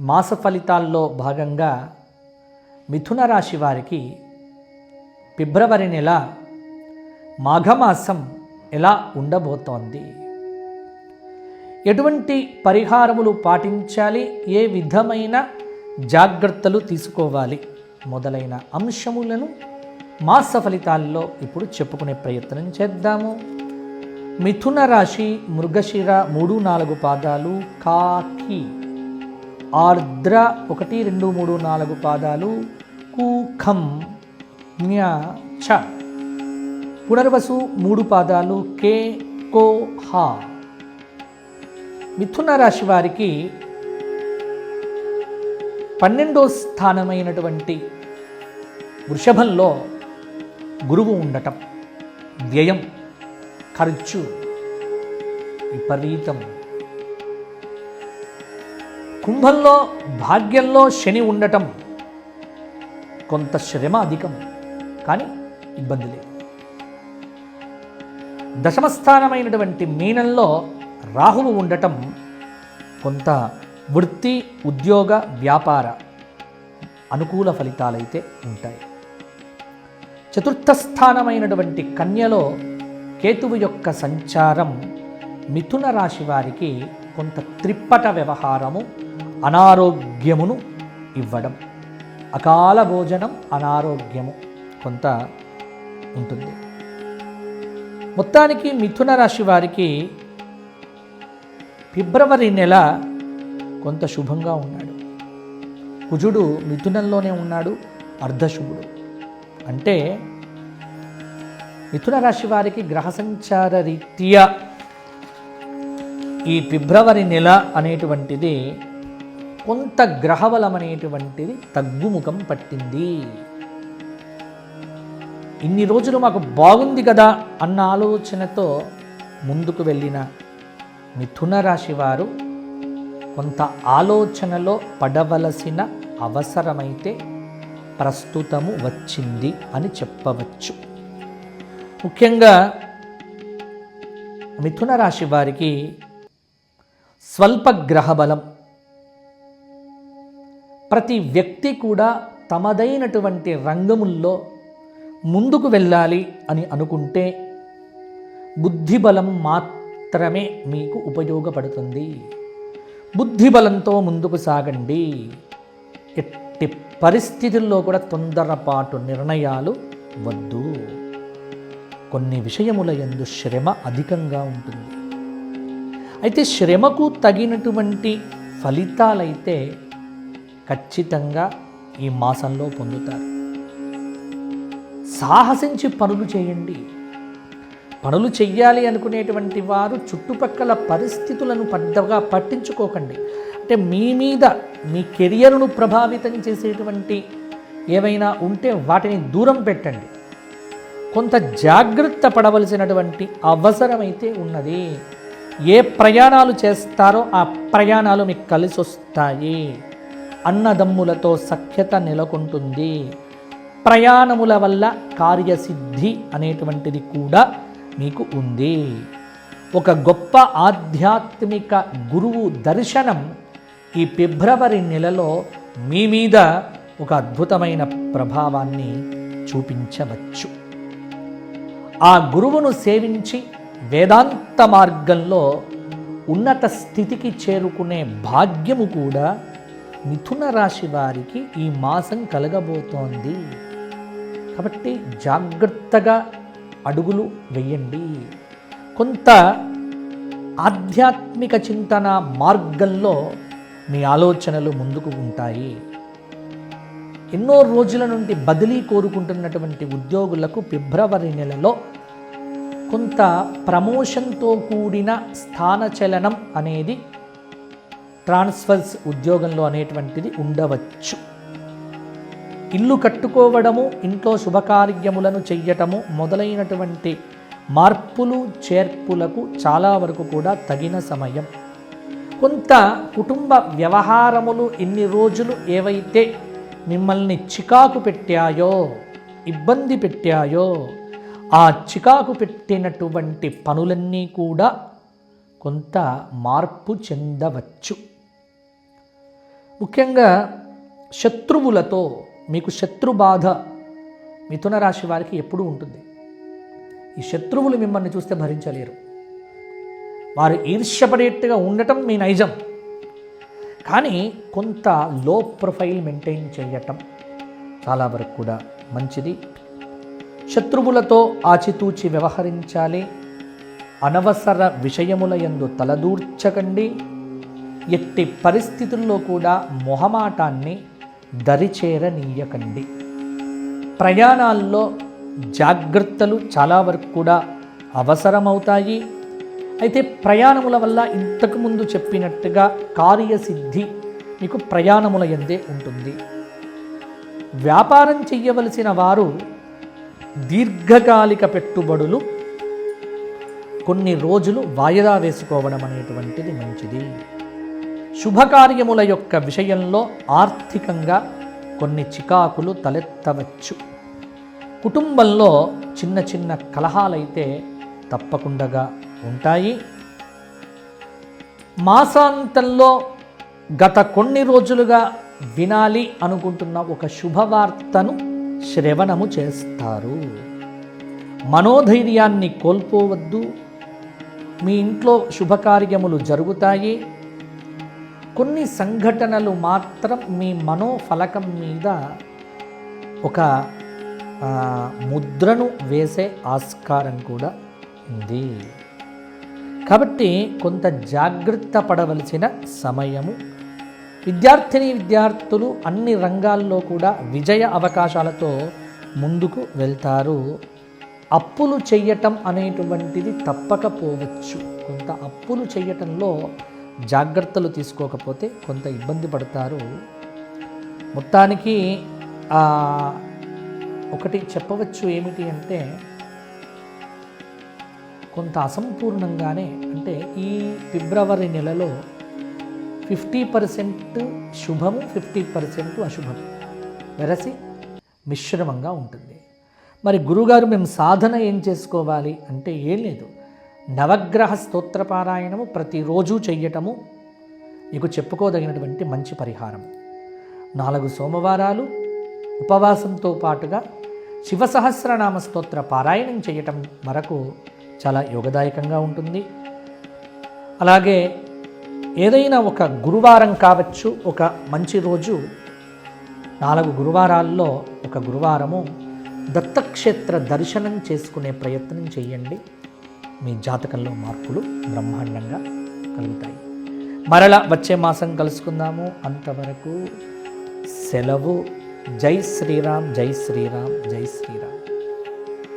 మాస ఫలితాల్లో భాగంగా మిథున రాశి వారికి ఫిబ్రవరి నెల మాఘమాసం ఎలా ఉండబోతోంది? ఎటువంటి పరిహారములు పాటించాలి? ఏ విధమైన జాగ్రత్తలు తీసుకోవాలి? మొదలైన అంశములను మాస ఫలితాల్లో ఇప్పుడు చెప్పుకునే ప్రయత్నం చేద్దాము. మిథున రాశి మృగశిర మూడు నాలుగు పాదాలు కాకి. ఆర్ద్ర ఒకటి రెండు మూడు నాలుగు పాదాలు కూఖం జ్ఞ చ పునర్వసు మూడు పాదాలు కే కో హా. మిథున రాశి వారికి పన్నెండో స్థానమైనటువంటి వృషభంలో గురువు ఉండటం వ్యయం ఖర్చు విపరీతం. కుంభంలో భాగ్యంలో శని ఉండటం కొంత శ్రమ అధికం కానీ ఇబ్బంది లేదు. దశమస్థానమైనటువంటి మీనంలో రాహువు ఉండటం కొంత వృత్తి ఉద్యోగ వ్యాపార అనుకూల ఫలితాలైతే ఉంటాయి. చతుర్థ స్థానమైనటువంటి కన్యలో కేతువు యొక్క సంచారం మిథున రాశి వారికి కొంత త్రిప్పట వ్యవహారము అనారోగ్యమును ఇవ్వడం. అకాల భోజనం అనారోగ్యము కొంత ఉంటుంది. మొత్తానికి మిథున రాశి వారికి ఫిబ్రవరి నెల కొంత శుభంగా ఉన్నాడు. కుజుడు మిథునంలోనే ఉన్నాడు అర్ధశుభుడు. అంటే మిథున రాశి వారికి గ్రహ సంచార రీత్యా ఈ ఫిబ్రవరి నెల అనేటువంటిది కొంత గ్రహబలం అనేటువంటిది తగ్గుముఖం పట్టింది. ఇన్ని రోజులు మాకు బాగుంది కదా అన్న ఆలోచనతో ముందుకు వెళ్ళిన మిథున రాశి వారు కొంత ఆలోచనలో పడవలసిన అవసరమైతే ప్రస్తుతము వచ్చింది అని చెప్పవచ్చు. ముఖ్యంగా మిథున రాశి వారికి స్వల్ప గ్రహబలం ప్రతి వ్యక్తి కూడా తమదైనటువంటి రంగముల్లో ముందుకు వెళ్ళాలి అని అనుకుంటే బుద్ధిబలం మాత్రమే మీకు ఉపయోగపడుతుంది. బుద్ధిబలంతో ముందుకు సాగండి. ఎట్టి పరిస్థితుల్లో కూడా తొందరపాటు నిర్ణయాలు వద్దు. కొన్ని విషయముల యందు శ్రమ అధికంగా ఉంటుంది. అయితే శ్రమకు తగినటువంటి ఫలితాలైతే ఖచ్చితంగా ఈ మాసంలో పొందుతారు. సాహసించి పనులు చేయండి. పనులు చెయ్యాలి అనుకునేటువంటి వారు చుట్టుపక్కల పరిస్థితులను పెద్దగా పట్టించుకోకండి. అంటే మీ మీద మీ కెరియర్ను ప్రభావితం చేసేటువంటి ఏవైనా ఉంటే వాటిని దూరం పెట్టండి. కొంత జాగ్రత్త పడవలసినటువంటి అవసరమైతే ఉన్నది. ఏ ప్రయాణాలు చేస్తారో ఆ ప్రయాణాలు మీకు కలిసి వస్తాయి అన్నదమ్ములతో సఖ్యత నెలకొంటుంది. ప్రయాణముల వల్ల కార్యసిద్ధి అనేటువంటిది కూడా మీకు ఉంది. ఒక గొప్ప ఆధ్యాత్మిక గురువు దర్శనం ఈ ఫిబ్రవరి నెలలో మీ మీద ఒక అద్భుతమైన ప్రభావాన్ని చూపించవచ్చు. ఆ గురువును సేవించి వేదాంత మార్గంలో ఉన్నత స్థితికి చేరుకునే భాగ్యము కూడా మిథున రాశి వారికి ఈ మాసం కలగబోతోంది. కాబట్టి జాగ్రత్తగా అడుగులు వేయండి. కొంత ఆధ్యాత్మిక చింతన మార్గంలో మీ ఆలోచనలు ముందుకు ఉంటాయి. ఎన్నో రోజుల నుండి బదిలీ కోరుకుంటున్నటువంటి ఉద్యోగులకు ఫిబ్రవరి నెలలో కొంత ప్రమోషన్తో కూడిన స్థానచలనం అనేది ట్రాన్స్ఫర్స్ ఉద్యోగంలో అనేటువంటిది ఉండవచ్చు. ఇల్లు కట్టుకోవడము ఇంట్లో శుభకార్యములను చెయ్యటము మొదలైనటువంటి మార్పులు చేర్పులకు చాలా వరకు కూడా తగిన సమయం. కొంత కుటుంబ వ్యవహారములు ఇన్ని రోజులు ఏవైతే మిమ్మల్ని చికాకు పెట్టాయో ఇబ్బంది పెట్టాయో ఆ చికాకు పెట్టినటువంటి పనులన్నీ కూడా కొంత మార్పు చెందవచ్చు. ముఖ్యంగా శత్రువులతో మీకు శత్రు బాధ మిథున రాశి వారికి ఎప్పుడూ ఉంటుంది. ఈ శత్రువులు మిమ్మల్ని చూస్తే భరించలేరు. వారు ఈర్ష్యపడేట్టుగా ఉండటం మీ నైజం. కానీ కొంత లో ప్రొఫైల్ మెయింటైన్ చేయటం చాలా వరకు కూడా మంచిది. శత్రువులతో ఆచితూచి వ్యవహరించాలి. అనవసర విషయముల ఎందు తలదూర్చకండి. ఎట్టి పరిస్థితుల్లో కూడా మొహమాటాన్ని దరిచేరనీయకండి. ప్రయాణాల్లో జాగ్రత్తలు చాలా వరకు కూడా అవసరమవుతాయి. అయితే ప్రయాణముల వల్ల ఇంతకుముందు చెప్పినట్టుగా కార్యసిద్ధి మీకు ప్రయాణముల ఎందే ఉంటుంది. వ్యాపారం చేయవలసిన వారు దీర్ఘకాలిక పెట్టుబడులు కొన్ని రోజులు వాయిదా వేసుకోవడం అనేటువంటిది మంచిది. శుభకార్యముల యొక్క విషయంలో ఆర్థికంగా కొన్ని చికాకులు తలెత్తవచ్చు. కుటుంబంలో చిన్న చిన్న కలహాలైతే తప్పకుండా ఉంటాయి. మాసాంతంలో గత కొన్ని రోజులుగా వినాలి అనుకుంటున్న ఒక శుభవార్తను శ్రవణము చేస్తారు. మనోధైర్యాన్ని కోల్పోవద్దు. మీ ఇంట్లో శుభకార్యములు జరుగుతాయి. కొన్ని సంఘటనలు మాత్రం మీ మనోఫలకం మీద ఒక ముద్రను వేసే ఆస్కారం కూడా ఉంది. కాబట్టి కొంత జాగ్రత్త పడవలసిన సమయము. విద్యార్థిని విద్యార్థులు అన్ని రంగాల్లో కూడా విజయ అవకాశాలతో ముందుకు వెళ్తారు. అప్పులు చెయ్యటం అనేటువంటిది తప్పకపోవచ్చు కొంత అప్పులు చేయటంలో జాగ్రత్తలు తీసుకోకపోతే కొంత ఇబ్బంది పడతారు. మొత్తానికి ఒకటి చెప్పవచ్చు ఏమిటి అంటే కొంత అసంపూర్ణంగానే అంటే ఈ ఫిబ్రవరి నెలలో ఫిఫ్టీ పర్సెంట్ శుభము ఫిఫ్టీ పర్సెంట్ అశుభం వెరసి మిశ్రమంగా ఉంటుంది. మరి గురుగారు మేము సాధన ఏం చేసుకోవాలి అంటే ఏం లేదు. నవగ్రహ స్తోత్రపారాయణము ప్రతిరోజు చెయ్యటము మీకు చెప్పుకోదగినటువంటి మంచి పరిహారం నాలుగు సోమవారాలు ఉపవాసంతో పాటుగా శివ సహస్రనామ స్తోత్ర పారాయణం చేయటం వరకు చాలా యోగదాయకంగా ఉంటుంది. అలాగే ఏదైనా ఒక గురువారం కావచ్చు ఒక మంచి రోజు నాలుగు గురువారాల్లో ఒక గురువారము దత్తక్షేత్ర దర్శనం చేసుకునే ప్రయత్నం చేయండి మీ జాతకంలో మార్పులు బ్రహ్మాండంగా కలుగుతాయి. మరల వచ్చే మాసం కలుసుకుందాము. అంతవరకు సెలవు. జై శ్రీరామ్ జై శ్రీరామ్ జై శ్రీరామ్.